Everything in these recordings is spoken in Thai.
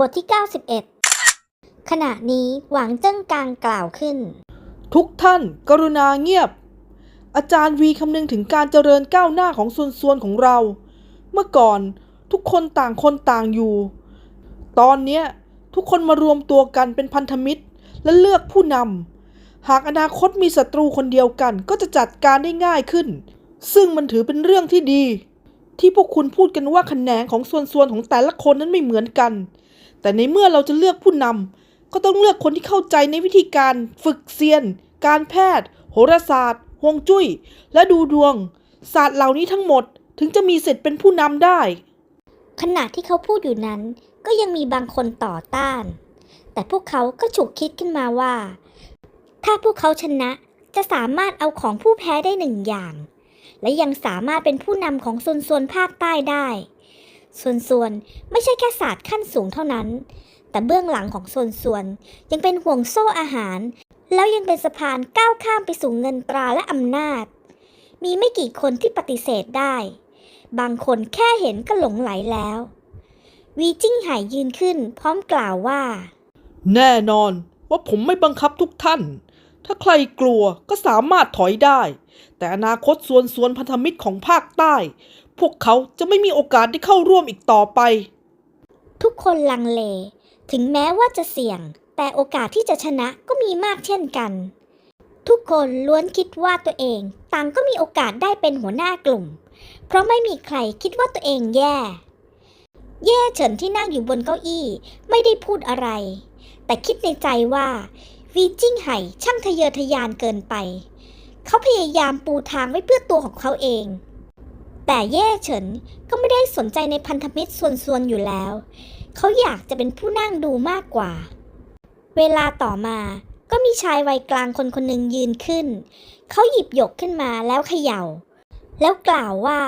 บทที่ 91 ขณะนี้หวังเจิ้งกางกล่าวขึ้น ทุกท่านกรุณาเงียบ อาจารย์วีคำนึงถึงการเจริญก้าวหน้าของส่วนส่วนของเรา เมื่อก่อนทุกคนต่างคนต่างอยู่ ตอนเนี้ยทุกคนมารวมตัวกันเป็นพันธมิตรและเลือกผู้นำหากอนาคตมีศัตรูคนเดียวกัน ก็จะจัดการได้ง่ายขึ้น ซึ่งมันถือเป็นเรื่องที่ดี ที่พวกคุณพูดกันว่าแขนงของส่วนส่วนของแต่ละคนนั้นไม่เหมือนกัน แต่ในเมื่อเราจะเลือกผู้นำก็ต้องเลือกคนที่เข้าใจในวิธีการฝึกเซียน การแพทย์ โหราศาสตร์ฮวงจุ้ย และดูดวง ศาสตร์เหล่านี้ทั้งหมดถึงจะมีเสิทธิ์เป็นผู้นำได้ ขณะที่เขาพูดอยู่นั้น ก็ยังมีบางคนต่อต้าน แต่พวกเขาก็ฉุกคิดขึ้นมาว่า ถ้าพวกเขาชนะจะสามารถเอาของผู้แพ้ได้หนึ่งอย่าง และยังสามารถเป็นผู้นำของส่วนส่วนภาคใต้ได้ ส่วนส่วนไม่ใช่แค่ศาสตร์ขั้นสูงเท่านั้น แต่เบื้องหลังของส่วนส่วนยังเป็นห่วงโซ่อาหาร แล้วยังเป็นสะพานก้าวข้ามไปสู่เงินตราและอำนาจ มีไม่กี่คนที่ปฏิเสธได้ บางคนแค่เห็นก็หลงไหลแล้ว วีจิ้งไห่ยืนขึ้นพร้อมกล่าวว่า แน่นอนว่าผมไม่บังคับทุกท่าน ถ้าใครกลัวก็สามารถถอยได้ แต่อนาคตส่วนส่วนพันธมิตรของภาคใต้ พวกเขาจะไม่มีโอกาสได้เข้าร่วมอีกต่อไป ทุกคนลังเล ถึงแม้ว่าจะเสี่ยง แต่โอกาสที่จะชนะก็มีมากเช่นกัน ทุกคนล้วนคิดว่าตัวเอง ต่างก็มีโอกาสได้เป็นหัวหน้ากลุ่ม เพราะไม่มีใครคิดว่าตัวเองแย่ แย่เฉินที่นั่งอยู่บนเก้าอี้ไม่ได้พูดอะไร แต่คิดในใจว่าวีจิ้งไห่ช่างทะเยอทะยานเกินไป เขาพยายามปูทางไว้เพื่อตัวของเขาเอง แต่แย่เฉินก็ไม่ได้สนใจในพันธมิตรส่วนๆอยู่แล้ว เขาอยากจะเป็นผู้นั่งดูมากกว่า เวลาต่อมาก็มีชายวัยกลางคนคนหนึ่งยืนขึ้น เขาหยิบหยกขึ้นมาแล้วเขย่า แล้วกล่าวว่า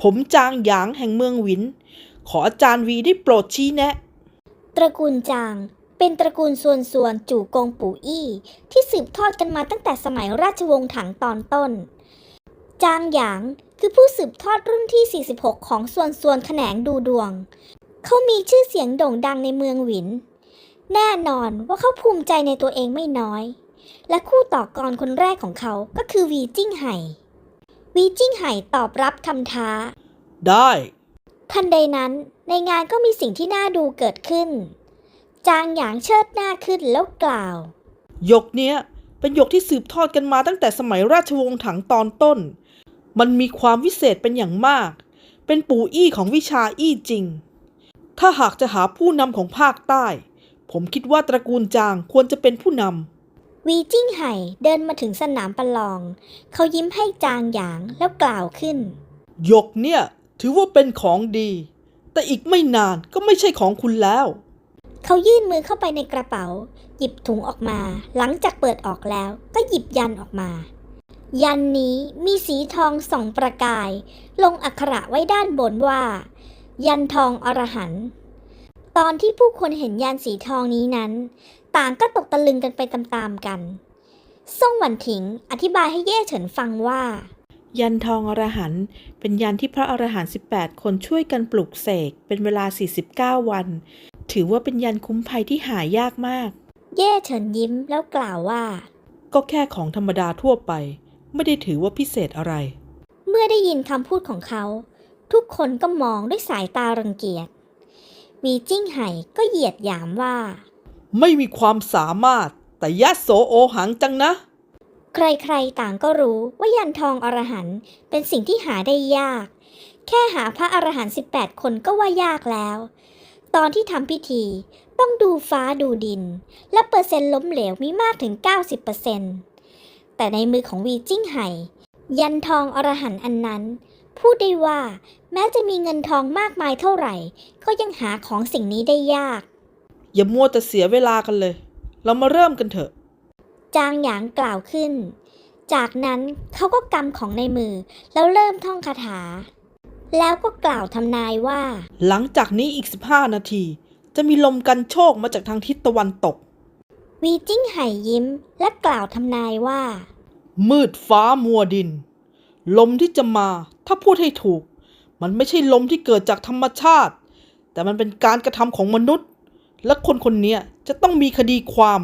ผมจางหยางแห่งเมืองหวิน ขออาจารย์วีได้โปรดชี้แนะ ตระกูลจางเป็นตระกูลส่วนส่วนๆจู่กงปู่อี้ ที่สืบทอดกันมาตั้งแต่สมัยราชวงศ์ถังตอนต้น จางหยาง คือผู้สืบทอดรุ่นที่ 46 ของส่วนส่วนแขนงดูดวง เขามีชื่อเสียงโด่งดังในเมืองหวิน แน่นอนว่าเขาภูมิใจในตัวเองไม่น้อย และคู่ต่อกรคนแรกของเขาก็คือวีจิ้งไห่ วีจิ้งไห่ตอบรับคำท้า ได้ ทันใดนั้นในงานก็มีสิ่งที่น่าดูเกิดขึ้น จางหยางเชิดหน้าขึ้นแล้วกล่าว หยกเนี้ยเป็นหยกที่สืบทอดกันมาตั้งแต่สมัยราชวงศ์ถังตอนต้น มันมีความวิเศษเป็นอย่างมาก เป็นปู่อี้ของวิชาอี้จริง ถ้าหากจะหาผู้นำของภาคใต้ ผมคิดว่าตระกูลจางควรจะเป็นผู้นวีจิ้งไห่เดินมาถึงสนามประลอง เขายิ้มให้จางหยางแล้วกล่าวขึ้นำหยกเนี่ยถือว่าเป็นของดี แต่อีกไม่นานก็ไม่ใช่ของคุณแล้ว เขายื่นมือเข้าไปในกระเป๋า หยิบถุงออกมา หลังจากเปิดออกแล้วก็หยิบยันออกมา ยันนี้มีสีทองส่องประกาย ลงอักขระไว้ด้านบนว่า ยันทองอรหันต์ตอนที่ผู้คนเห็นยันสีทองนี้นั้น ต่างก็ตกตะลึงกันไปตามๆกันซ่งหวันถิงอธิบายให้เย่เฉินฟังว่า ยันทองอรหันต์เป็นยันที่พระอรหันต์18 คนช่วยกันปลุกเสกเป็นเวลา 49 วัน ถือว่าเป็นยันคุ้มภัยที่หายากมาก เย่เฉินยิ้มแล้วกล่าวว่า ก็แค่ของธรรมดาทั่วไป ไม่ได้ถือว่าพิเศษอะไร เมื่อได้ยินคำพูดของเขา ทุกคนก็มองด้วยสายตารังเกียจวีจิ้งไห่ก็เหยียดหยามว่า ไม่มีความสามารถ แต่ยะโสโอหังจังนะ ใครๆต่างก็รู้ว่ายันทองอรหันต์เป็นสิ่งที่หาได้ยาก แค่หาพระอรหันต์18 คนก็ว่ายากแล้ว ตอนที่ทำพิธีต้องดูฟ้าดูดิน และเปอร์เซ็นต์ล้มเหลวมีมากถึง 90% แต่ในมือของวีจิ้งไห่ ยันทองอรหันต์อันนั้น พูดได้ว่าแม้จะมีเงินทองมากมายเท่าไหร่ ก็ยังหาของสิ่งนี้ได้ยาก อย่ามัวแต่เสียเวลากันเลย เรามาเริ่มกันเถอะ จางหยางกล่าวขึ้น จากนั้นเขาก็กำของในมือ แล้วเริ่มท่องคาถา แล้วก็กล่าวทำนายว่า หลังจากนี้อีก 15 นาที จะมีลมกันโชคมาจากทางทิศตะวันตก วีจิ้งไห่ยิ้มและกล่าวทำนายว่า มืดฟ้ามัวดิน ลมที่จะมาถ้าพูดให้ถูก มันไม่ใช่ลมที่เกิดจากธรรมชาติ แต่มันเป็นการกระทำของมนุษย์ และคนคนเนี้ยจะต้องมีคดีความ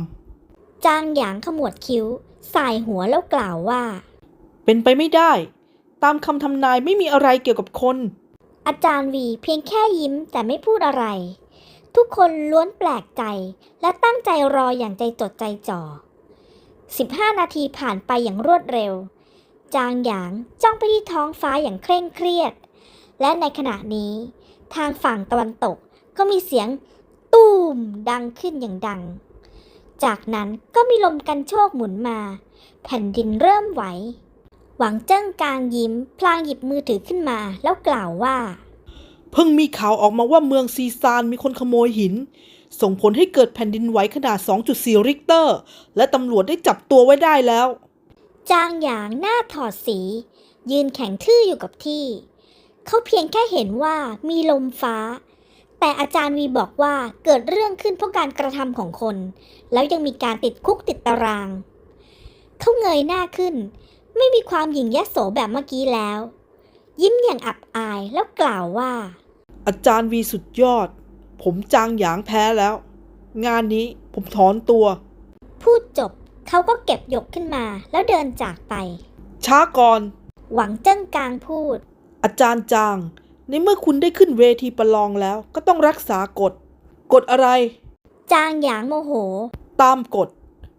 จางหยางขมวดคิ้วสายหัวแล้วกล่าวว่า เป็นไปไม่ได้ ตามคำทำนายไม่มีอะไรเกี่ยวกับคน อาจารย์วีเพียงแค่ยิ้มแต่ไม่พูดอะไร ทุกคนล้วนแปลกใจและตั้งใจรออย่างใจจดใจจ่อ 15 นาทีผ่านไปอย่างรวดเร็ว จางหยางจ้องไปที่ท้องฟ้าอย่างเคร่งเครียด และในขณะนี้ ทางฝั่งตะวันตกก็มีเสียงตูมดังขึ้นอย่างดัง จากนั้นก็มีลมกันโชกหมุนมา แผ่นดินเริ่มไหว หวังเจิ้งกลางยิ้ม พลางหยิบมือถือขึ้นมาแล้วกล่าวว่า เพิ่งมีข่าวออกมาว่าเมืองซีซานมีคนขโมยหิน ส่งผลให้เกิดแผ่นดินไหวขนาด 2.4 ริกเตอร์ และตำรวจได้จับตัวไว้ได้แล้ว จางหยางหน้าถอดสี ยืนแข็งทื่ออยู่กับที่ เขาเพียงแค่เห็นว่ามีลมฟ้า แต่อาจารย์วีบอกว่าเกิดเรื่องขึ้นเพราะการกระทำของคน แล้วยังมีการติดคุกติดตาราง เขาเงยหน้าขึ้น ไม่มีความหยิ่งยโสแบบเมื่อกี้แล้ว ยิ้มอย่างอับอายแล้วกล่าวว่า อาจารย์วีสุดยอด ผมจางหยางแพ้แล้ว งานนี้ผมถอนตัว พูดจบเขาก็เก็บหยกขึ้นมาแล้วเดินจากไป ช้าก่อน หวังเจิ้งกลางพูด อาจารย์จาง ในเมื่อคุณได้ขึ้นเวทีประลองแล้ว ก็ต้องรักษากฎ กฎอะไร จางหยางโมโห ตามกฎ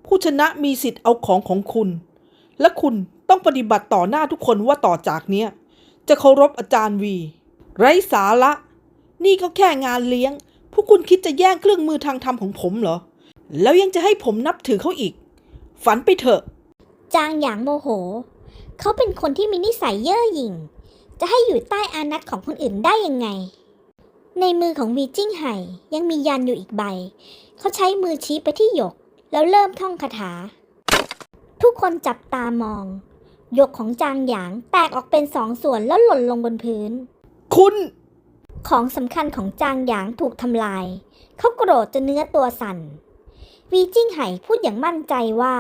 ผู้ชนะมีสิทธิ์เอาของของคุณ และคุณต้องปฏิบัติต่อหน้าทุกคนว่าต่อจากเนี้ย จะเคารพอาจารย์วี ไร้สาระ นี่ก็แค่งานเลี้ยง พวกคุณคิดจะแย่งเครื่องมือทางธรรมของผมเหรอ แล้วยังจะให้ผมนับถือเขาอีก ฝันไปเถอะ จางหยางโมโห เขาเป็นคนที่มีนิสัยเย่อหยิ่ง จะให้อยู่ใต้อานัตของคนอื่นได้ยังไง ในมือของวีจิ้งไห่ยังมียันอยู่อีกใบ เขาใช้มือชี้ไปที่หยก แล้วเริ่มท่องคาถา ทุกคนจับตามอง หยกของจางหยางแตกออกเป็นสองส่วนแล้วหล่นลงบนพื้น คุณ ของสำคัญของจางหยางถูกทำลาย เขาโกรธจนเนื้อตัวสั่น วีจิ้งไห่พูดอย่างมั่นใจว่า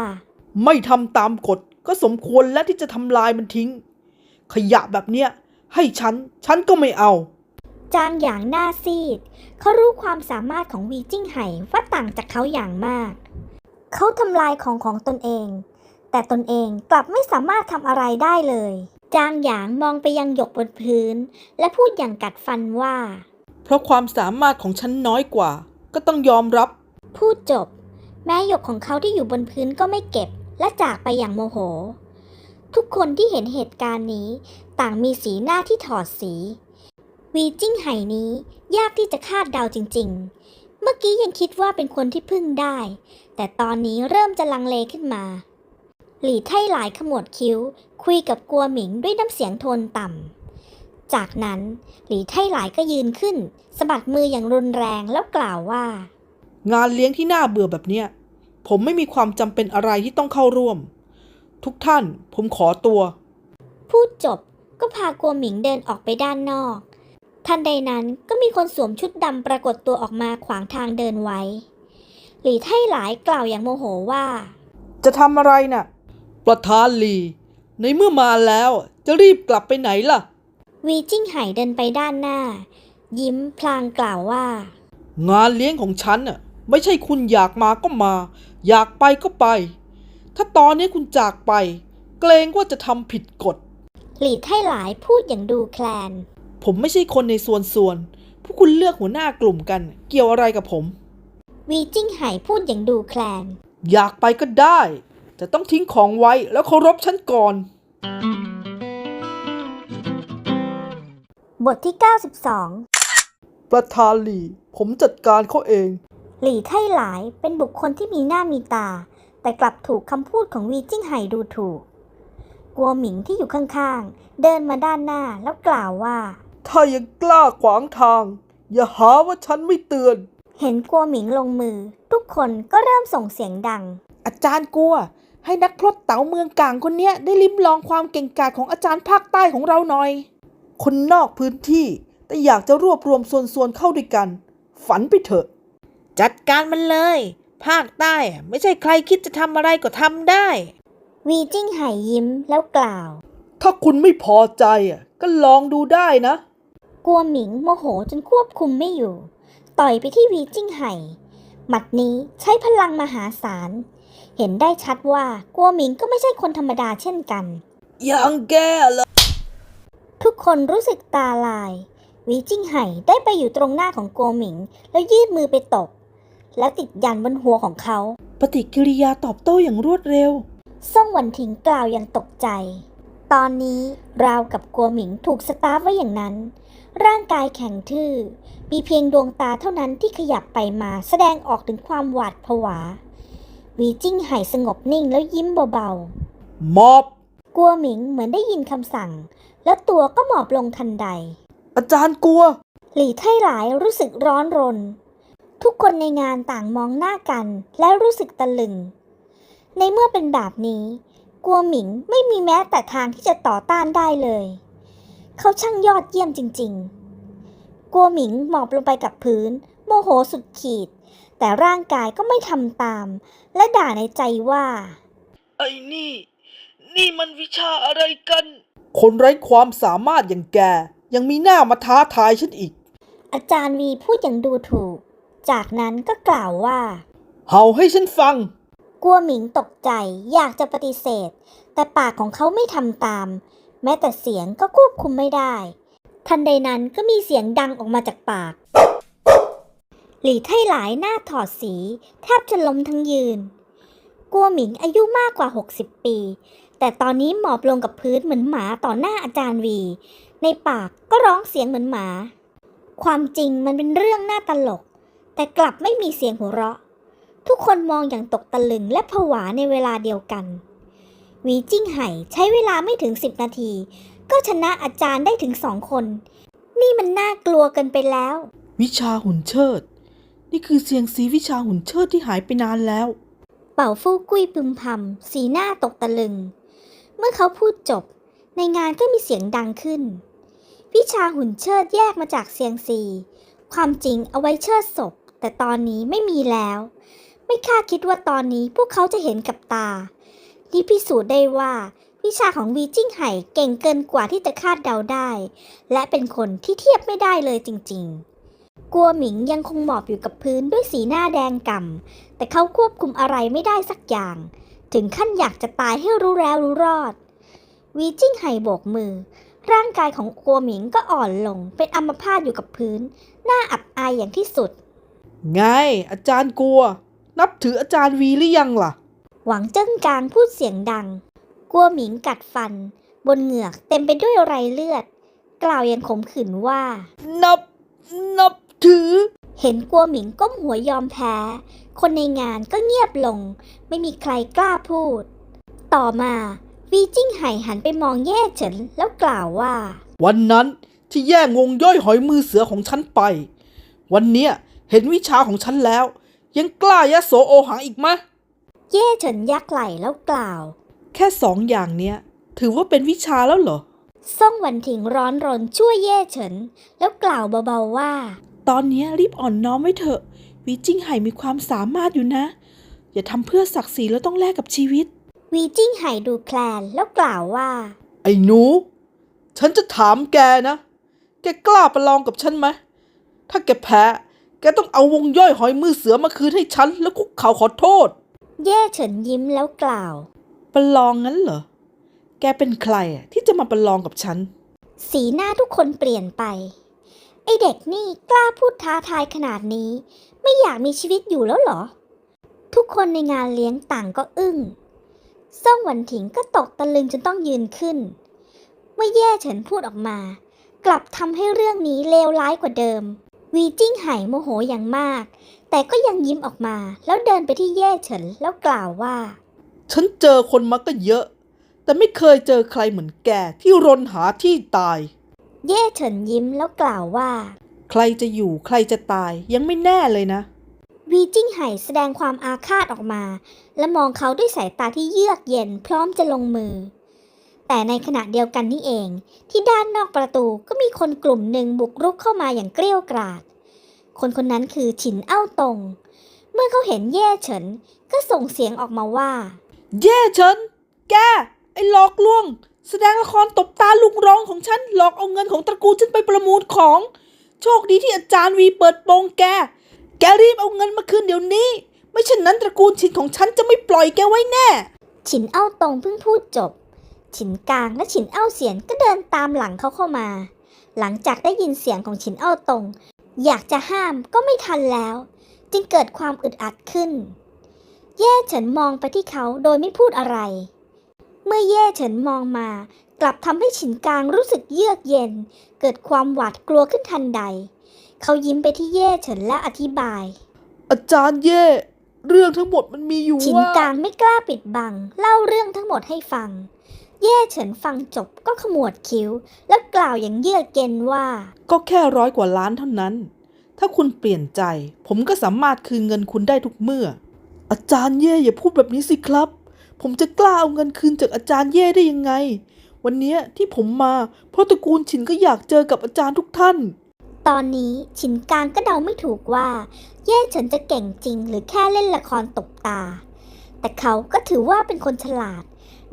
ไม่ทำตามกฎก็สมควรและที่จะทำลายมันทิ้ง ขยะแบบเนี้ย ให้ฉัน ฉันก็ไม่เอา จางหยางหน้าซีด เขารู้ความสามารถของวีจิ้งไห่ว่าต่างจากเขาอย่างมาก เขาทำลายของของตนเอง แต่ตนเองกลับไม่สามารถทำอะไรได้เลย จางหยางมองไปยังหยกบนพื้น และพูดอย่างกัดฟันว่า เพราะความสามารถของฉันน้อยกว่า ก็ต้องยอมรับ พูดจบ แม้หยกของเขาที่อยู่บนพื้นก็ไม่เก็บ และจากไปอย่างโมโห ทุกคนที่เห็นเหตุการณ์นี้ ต่างมีสีหน้าที่ถอดสี วีจิ้งไห่นี้ยากที่จะคาดเดาจริง ๆ เมื่อกี้ยังคิดว่าเป็นคนที่พึ่งได้ แต่ตอนนี้เริ่มจะลังเลขึ้นมา หลี่ไท่หลายขมวดคิ้ว คุยกับกัวหมิงด้วยน้ำเสียงโทนต่ำ จากนั้นหลี่ไท่หลายก็ยืนขึ้นสะบัดมืออย่างรุนแรงแล้วกล่าวว่า งานเลี้ยงที่น่าเบื่อแบบเนี้ย ผมไม่มีความจำเป็นอะไรที่ต้องเข้าร่วม ทุกท่านผมขอตัว พูดจบก็พากัวหมิงเดินออกไปด้านนอก ทันใดนั้นก็มีคนสวมชุดดำปรากฏตัวออกมาขวางทางเดินไว้ หลี่ไท่หลายกล่าวอย่างโมโหว่า จะทำอะไรน่ะ ประธานลี ในเมื่อมาแล้วจะรีบกลับไปไหนล่ะ วีจิ้งไห่เดินไปด้านหน้า ยิ้มพลางกล่าวว่า งานเลี้ยงของฉันน่ะไม่ใช่คุณอยากมาก็มา อยากไปก็ไป ถ้าตอนนี้คุณจากไป เกรงว่าจะทำผิดกฎ หลี่ไท่หลายพูดอย่างดูแคลน ผมไม่ใช่คนในส่วนส่วนพวกคุณเลือกหัวหน้ากลุ่มกัน เกี่ยวอะไรกับผม วีจิ้งไห่พูดอย่างดูแคลน อยากไปก็ได้ แต่ต้องทิ้งของไว้แล้วเคารพฉันก่อน บทที่ 92 ประธานหลีผมจัดการเขาเอง หลี่ไท่หลายเป็นบุคคลที่มีหน้ามีตา แต่กลับถูกคำพูดของวีจิ้งไห่ดูถูก กัวหมิงที่อยู่ข้างๆ เดินมาด้านหน้าแล้วกล่าวว่า ถ้ายังกล้าขวางทาง อย่าหาว่าฉันไม่เตือน เห็นกัวหมิงลงมือ ทุกคนก็เริ่มส่งเสียงดัง อาจารย์กลัว ให้นักพรตเต๋าเมืองกลางคนเนี้ยได้ลิ้มลองความเก่งกาจของอาจารย์ภาคใต้ของเราหน่อย คนนอกพื้นที่แต่อยากจะรวบรวมส่วนๆเข้าด้วยกัน ฝันไปเถอะ จัดการมันเลย ภาคใต้อะไม่ใช่ใครคิดจะทำอะไรก็ทำได้ วีจิ้งไห่ยิ้มแล้วกล่าว ถ้าคุณไม่พอใจอะก็ลองดูได้นะกัวหมิงโมโหจนควบคุมไม่อยู่ ต่อยไปที่วีจิ้งไห่หมัดนี้ใช้พลังมหาศาล เห็นได้ชัดว่ากัวหมิงก็ไม่ใช่คนธรรมดาเช่นกันอย่างแกเหรอทุกคนรู้สึกตาลายวีจิ้งไห่ได้ไปอยู่ตรงหน้าของกัวหมิง แล้วยื่นมือไปตบ แล้วติดยันบนหัวของเขา ปฏิกิริยาตอบโต้อย่างรวดเร็ว ซ่งหวันถิงกล่าวอย่างตกใจ ตอนนี้ราวกับกัวหมิงถูกสตาร์ฟไว้อย่างนั้น ร่างกายแข็งทื่อ มีเพียงดวงตาเท่านั้นที่ขยับไปมาแสดงออกถึงความหวาดผวา วีจิ้งไห่สงบนิ่งแล้วยิ้มเบามอบๆกัวหมิงเหมือนได้ยินคำสั่ง แล้วตัวก็หมอบลงทันใด อาจารย์กลัว หลี่ไท่หลายรู้สึกร้อนรน ทุกคนในงานต่างมองหน้ากันและรู้สึกตะลึง ในเมื่อเป็นแบบนี้กัวหมิงไม่มีแม้แต่ทางที่จะต่อต้านได้เลย เขาช่างยอดเยี่ยมจริง ๆกัวหมิงหมอบลงไปกับพื้น โมโหสุดขีด แต่ร่างกายก็ไม่ทำตาม และด่าในใจว่า ไอ้นี่ นี่มันวิชาอะไรกัน คนไร้ความสามารถอย่างแก ยังมีหน้ามาท้าทายฉันอีก อาจารย์วีพูดอย่างดูถูก จากนั้นก็กล่าวว่า เห่าให้ฉันฟังกัวหมิงตกใจอยากจะปฏิเสธ แต่ปากของเขาไม่ทำตาม แม้แต่เสียงก็ควบคุมไม่ได้ ทันใดนั้นก็มีเสียงดังออกมาจากปาก หลี่ไท่หลายหน้าถอดสี แทบจะล้มทั้งยืน กัวหมิงอายุมากกว่า 60 ปี แต่ตอนนี้หมอบลงกับพื้นเหมือนหมาต่อหน้าอาจารย์วี ในปากก็ร้องเสียงเหมือนหมา ความจริงมันเป็นเรื่องน่าตลก แต่กลับไม่มีเสียงหัวเราะ ทุกคนมองอย่างตกตะลึงและผวาในเวลาเดียวกันวีจิ้งไห่ใช้เวลาไม่ถึง 10 นาที ก็ชนะอาจารย์ได้ถึงสองคน นี่มันน่ากลัวเกินไปแล้ว วิชาหุ่นเชิด นี่คือเสียงสีวิชาหุ่นเชิดที่หายไปนานแล้ว เป่าฟู่กุ้ยพึมพำสีหน้าตกตะลึง เมื่อเขาพูดจบ ในงานก็มีเสียงดังขึ้น วิชาหุ่นเชิดแยกมาจากเซียงซีความจริงเอาไว้เชิดศพ แต่ตอนนี้ไม่มีแล้ว ไม่คาดคิดว่าตอนนี้พวกเขาจะเห็นกับตานี่พิสูจน์ได้ว่าวิชาของวีจิ้งไห่เก่งเกินกว่าที่จะคาดเดาได้ และเป็นคนที่เทียบไม่ได้เลยจริง ๆ กัวหมิงยังคงหมอบอยู่กับพื้นด้วยสีหน้าแดงก่ำแต่เขาควบคุมอะไรไม่ได้สักอย่าง ถึงขั้นอยากจะตายให้รู้แล้วรู้รอด วีจิ้งไห่โบกมือ ร่างกายของกัวหมิงก็อ่อนลงเป็นอัมพาตอยู่กับพื้น หน้าอับอายอย่างที่สุด ไง อาจารย์กลัว นับถืออาจารย์วีหรือยังล่ะ หวังเจิ้งกลางพูดเสียงดัง กัวหมิงกัดฟัน บนเหงือกเต็มไปด้วยไรเลือด กล่าวอย่างขมขื่นว่า นับนับ ถือ เห็นกัวหมิงก้มหัวยอมแพ้ คนในงานก็เงียบลง ไม่มีใครกล้าพูด ต่อมาวีจิ้งไห่หันไปมองเย่เฉินแล้วกล่าวว่า วันนั้นที่แย่งวงย่อยหอยมือเสือของฉันไป วันเนี้ยเห็นวิชาของฉันแล้ว ยังกล้ายะโสโอหังอีกมะ เย่เฉินยักไหล่แล้วกล่าว แค่สองอย่างเนี้ย ถือว่าเป็นวิชาแล้วเหรอ ซ่งหวันถิงร้อนรนช่วยเย่เฉิน แล้วกล่าวเบาๆว่า ตอนเนี้ยรีบอ่อนน้อมไว้เถอะวิจิ้งไห่มีความสามารถอยู่นะ อย่าทำเพื่อศักดิ์ศรีแล้วต้องแลกกับชีวิต วีจิ้งไห่ดูแคลนแล้วกล่าวว่า ไอ้หนู ฉันจะถามแกนะ แกกล้าประลองกับฉันไหมถ้าแกแพ้ แกต้องเอาวงย่อยหอยมือเสือมาคืนให้ฉัน แล้วคุกเข่าขอโทษเย่เฉินยิ้มแล้วกล่าว ประลองงั้นเหรอ แกเป็นใครอะที่จะมาประลองกับฉัน สีหน้าทุกคนเปลี่ยนไป ไอเด็กนี่กล้าพูดท้าทายขนาดนี้ ไม่อยากมีชีวิตอยู่แล้วเหรอ ทุกคนในงานเลี้ยงต่างก็อึ้งซ่งหวันถิงก็ตกตะลึงจนต้องยืนขึ้น เมื่อแย่เฉินพูดออกมา กลับทำให้เรื่องนี้เลวร้ายกว่าเดิม วีจิ้งไห่โมโหอย่างมาก แต่ก็ยังยิ้มออกมา แล้วเดินไปที่แย่เฉินแล้วกล่าวว่า ฉันเจอคนมาก็เยอะ แต่ไม่เคยเจอใครเหมือนแกที่รนหาที่ตาย เย่เฉินยิ้มแล้วกล่าวว่า ใครจะอยู่ใครจะตายยังไม่แน่เลยนะ วีจิ้งไห่แสดงความอาฆาตออกมา และมองเขาด้วยสายตาที่เยือกเย็นพร้อมจะลงมือ แต่ในขณะเดียวกันนี่เอง ที่ด้านนอกประตูก็มีคนกลุ่มหนึ่งบุกรุกเข้ามาอย่างเกลี้ยวกราด คนคนนั้นคือฉินเอ้าตง เมื่อเขาเห็นเย่เฉินก็ส่งเสียงออกมาว่า เย่เฉินแกไอ้หลอกลวง แสดงละครตบตาลุงรองของฉันหลอกเอาเงินของตระกูลฉันไปประมูลของ โชคดีที่อาจารย์วีเปิดโปงแก แกรีบเอาเงินมาคืนเดี๋ยวนี้ ไม่เช่นนั้นตระกูลชินของฉันจะไม่ปล่อยแกไว้แน่ ฉินเอ้าตรงเพิ่งพูดจบ ฉินกลางและฉินเอ้าเสียนก็เดินตามหลังเขาเข้ามา หลังจากได้ยินเสียงของฉินเอ้าตรง อยากจะห้ามก็ไม่ทันแล้ว จึงเกิดความอึดอัดขึ้นเย่เฉินมองไปที่เขาโดยไม่พูดอะไร เมื่อเย่เฉินมองมา กลับทำให้ฉินกลางรู้สึกเยือกเย็น เกิดความหวาดกลัวขึ้นทันใด เขายิ้มไปที่เย่เฉินและอธิบาย อาจารย์เย่ เรื่องทั้งหมดมันมีอยู่ฉินว่ากลางไม่กล้าปิดบัง เล่าเรื่องทั้งหมดให้ฟัง เย่เฉินฟังจบก็ขมวดคิ้ว แล้วกล่าวอย่างเยือกเย็นว่า ก็แค่ร้อยกว่าล้านเท่านั้น ถ้าคุณเปลี่ยนใจ ผมก็สามารถคืนเงินคุณได้ทุกเมื่อ อาจารย์เย่อย่าพูดแบบนี้สิครับ ผมจะกล้าเอาเงินคืนจากอาจารย์เย่ได้ยังไง วันนี้ที่ผมมา เพราะตระกูลฉินก็อยากเจอกับอาจารย์ทุกท่าน ตอนนี้ฉินกลางก็เดาไม่ถูกว่า เย่เฉินจะเก่งจริง หรือแค่เล่นละครตบตา แต่เขาก็ถือว่าเป็นคนฉลาด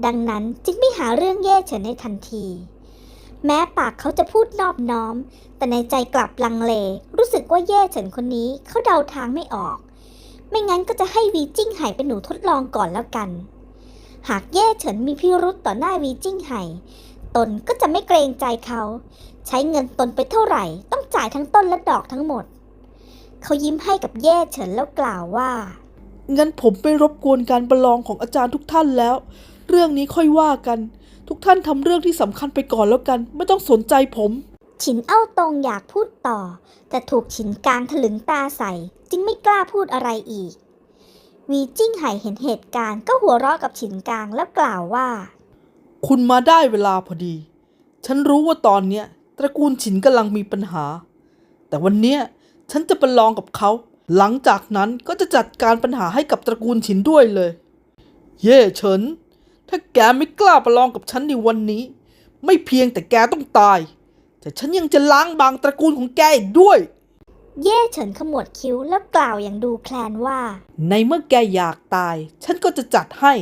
ดังนั้นจึงไม่หาเรื่องเย่เฉินในทันที แม้ปากเขาจะพูดนอบน้อม แต่ในใจกลับลังเล รู้สึกว่าเย่เฉินคนนี้เขาเดาทางไม่ออก ไม่งั้นก็จะให้วีจิ้งไห่เป็นหนูทดลองก่อนแล้วกัน หากเย่เฉินมีพิรุษต่อหน้าวีจิ้งไห่ตนก็จะไม่เกรงใจเขา ใช้เงินตนไปเท่าไหร่ ต้องจ่ายทั้งต้นและดอกทั้งหมด เขายิ้มให้กับเย่เฉินแล้วกล่าวว่า งั้นผมไม่รบกวนการประลองของอาจารย์ทุกท่านแล้ว เรื่องนี้ค่อยว่ากัน ทุกท่านทำเรื่องที่สำคัญไปก่อนแล้วกัน ไม่ต้องสนใจผม ฉินเอ้าตรงอยากพูดต่อ แต่ถูกฉินกลางถลึงตาใส่ จึงไม่กล้าพูดอะไรอีก วีจิ้งไห่เห็นเหตุการณ์ก็หัวเราะกับฉินกลางแล้วกล่าวว่า คุณมาได้เวลาพอดี ฉันรู้ว่าตอนเนี้ยตระกูลฉินกำลังมีปัญหา แต่วันเนี้ยฉันจะประลองกับเขา หลังจากนั้นก็จะจัดการปัญหาให้กับตระกูลฉินด้วยเลย เย่เฉิน ถ้าแกไม่กล้าประลองกับฉันในวันนี้ ไม่เพียงแต่แกต้องตาย แต่ฉันยังจะล้างบางตระกูลของแกอีกด้วย เย่เฉินขมวดคิ้วแล้วกล่าวอย่างดูแคลนว่า ในเมื่อแกอยากตาย ฉันก็จะจัดให้